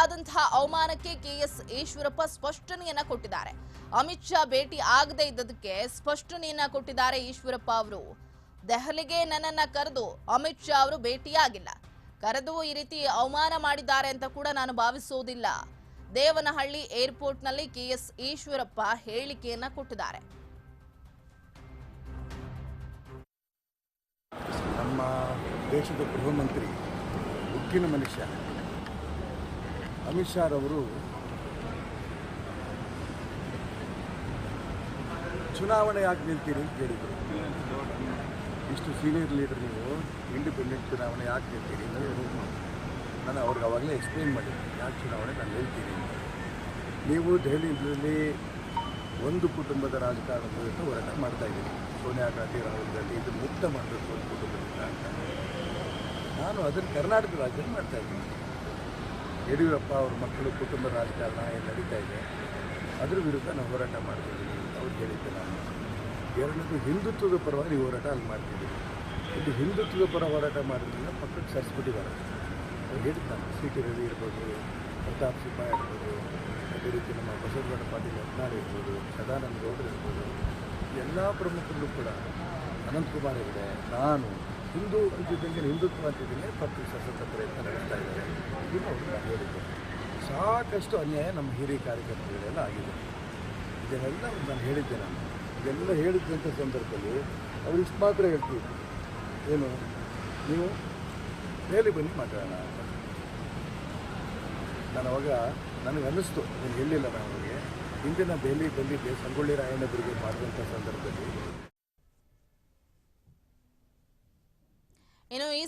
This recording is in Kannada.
ಆದಂತಹ ಅವಮಾನಕ್ಕೆ ಕೆಎಸ್ ಈಶ್ವರಪ್ಪ ಸ್ಪಷ್ಟನೆಯನ್ನ ಕೊಟ್ಟಿದ್ದಾರೆ. ಅಮಿತ್ ಶಾ ಭೇಟಿ ಆಗದೆ ಇದ್ದದಕ್ಕೆ ಸ್ಪಷ್ಟನೆಯನ್ನ ಕೊಟ್ಟಿದ್ದಾರೆ ಈಶ್ವರಪ್ಪ ಅವರು. ದೆಹಲಿಗೆ ನನ್ನನ್ನ ಕರೆದು ಅಮಿತ್ ಶಾ ಅವರು ಭೇಟಿಯಾಗಿಲ್ಲ. ಕರೆದು ಈ ರೀತಿ ಅವಮಾನ ಮಾಡಿದ್ದಾರೆ ಅಂತ ಕೂಡ ನಾನು ಭಾವಿಸುವುದಿಲ್ಲ. ದೇವನಹಳ್ಳಿ ಏರ್ಪೋರ್ಟ್ನಲ್ಲಿ ಕೆಎಸ್ ಈಶ್ವರಪ್ಪ ಹೇಳಿಕೆಯನ್ನ ಕೊಟ್ಟಿದ್ದಾರೆ. ನಮ್ಮ ದೇಶದ ಗೃಹ ಮಂತ್ರಿ ಉಕ್ಕಿನ ಮನುಷ್ಯ. ಅಮಿತ್ ಶಾ ರವರು ಚುನಾವಣೆ ಯಾಕೆ ನಿಲ್ತೀರಿ ಅಂತ ಕೇಳಿದರು ಇಷ್ಟು ಸೀನಿಯರ್ ಲೀಡರ್ ನೀವು ಇಂಡಿಪೆಂಡೆಂಟ್ ಚುನಾವಣೆ ಯಾಕೆ ನಿಲ್ತೀರಿ ಅಂತ ನಾನು ಅವ್ರಿಗೆ ಅವಾಗಲೇ ಎಕ್ಸ್ಪ್ಲೈನ್ ಮಾಡಿದ್ದೆ, ಯಾಕೆ ಚುನಾವಣೆ ನಾನು ನಿಲ್ತೀನಿ ನೀವು ದೆಹಲಿಯಲ್ಲಿ ಒಂದು ಕುಟುಂಬದ ರಾಜಕಾರಣದ ವಿರುದ್ಧ ಹೋರಾಟ ಮಾಡ್ತಾ ಇದ್ದೀನಿ ಸೋನಿಯಾ ಗಾಂಧಿ, ರಾಹುಲ್ ಗಾಂಧಿ, ಇದು ಮುಕ್ತ ಮಾಡಬೇಕು ಒಂದು ಕುಟುಂಬದಿಂದ ಅಂತ. ನಾನು ಅದನ್ನು ಕರ್ನಾಟಕ ರಾಜ್ಯದಲ್ಲಿ ಮಾಡ್ತಾ ಇದ್ದೀನಿ. ಯಡಿಯೂರಪ್ಪ ಅವ್ರ ಮಕ್ಕಳು ಕುಟುಂಬ ರಾಜಕಾರಣ ಏನು ನಡೀತಾ ಇದೆ, ಅದ್ರ ವಿರುದ್ಧ ನಾವು ಹೋರಾಟ ಮಾಡ್ತಿದ್ದೀವಿ ಅವ್ರು ಹೇಳಿದ್ದೆ ನಾನು. ಎರಡನೇದು ಹಿಂದುತ್ವದ ಪರವಾಗಿ ಹೋರಾಟ ಅಲ್ಲಿ ಮಾಡ್ತಿದ್ದೀವಿ ಇದು ಹಿಂದುತ್ವದ ಪರ ಹೋರಾಟ ಮಾಡೋದ್ರಿಂದ ಪಕ್ಕಕ್ಕೆ ಸರಿಸ್ಬಿಟ್ಟಿದ್ದಾರೆ. ಅವ್ರು ಹೇಳ್ತಾನೆ ಸಿ ಟಿ ರವಿ ಇರ್ಬೋದು, ಪ್ರತಾಪ್ ಸಿಂಹ ಇರ್ಬೋದು, ಅದೇ ರೀತಿ ನಮ್ಮ ಬಸವಗೌಡ ಪಾಟೀಲ್ ಯತ್ನಾಳ್ ಇರ್ಬೋದು, ಸದಾನಂದ ಗೌಡರು ಇರ್ಬೋದು, ಎಲ್ಲ ಪ್ರಮುಖರು ಕೂಡ ಅನಂತಕುಮಾರ್ ಇದೆ ನಾನು ಹಿಂದೂ ಅಂತಿದ್ದಂಗೆ ಹಿಂದುತ್ವ ಅಂತಿದ್ದೀನಿ, ಪಕ್ಕಕ್ಕೆ ಸಶಸ್ತ್ರ ಪ್ರಯತ್ನ ನಡೆಸ್ತಾ ಇದ್ದಾರೆ. ಇದನ್ನು ಅವರು ಹೇಳಿದ್ದರು ಹೇಳಿದ್ದೆ ಸಾಕಷ್ಟು ಅನ್ಯಾಯ ನಮ್ಮ ಹಿರಿಯ ಕಾರ್ಯಕರ್ತರುಗಳೆಲ್ಲ ಆಗಿದೆ. ಇದನ್ನೆಲ್ಲ ನಾನು ಹೇಳಿದ್ದೆ ನಾನು. ಇದೆಲ್ಲ ಹೇಳಿದ್ದಂಥ ಸಂದರ್ಭದಲ್ಲಿ ಅವರು ಇಷ್ಟು ಮಾತ್ರ ಹೇಳ್ತೀವಿ. ಏನು? ನೀವು ಮೇಲೆ ಬನ್ನಿ ಮಾತಾಡೋಣ ಅಂತ. ನಾನು ಅವಾಗ ನನಗೆ ಅನ್ನಿಸ್ತು, ನಾನು ಹೇಳಿಲ್ಲ ನಾನು ಅವರಿಗೆ. ಹಿಂದೆ ನಾನು ದೆಹಲಿ ಬಂದಿದ್ದೆ, ಸಂಗೊಳ್ಳಿ ರಾಯಣ್ಣ ಬ್ರಿಗೇಡ್ ಮಾಡಿದಂಥ ಸಂದರ್ಭದಲ್ಲಿ ಈ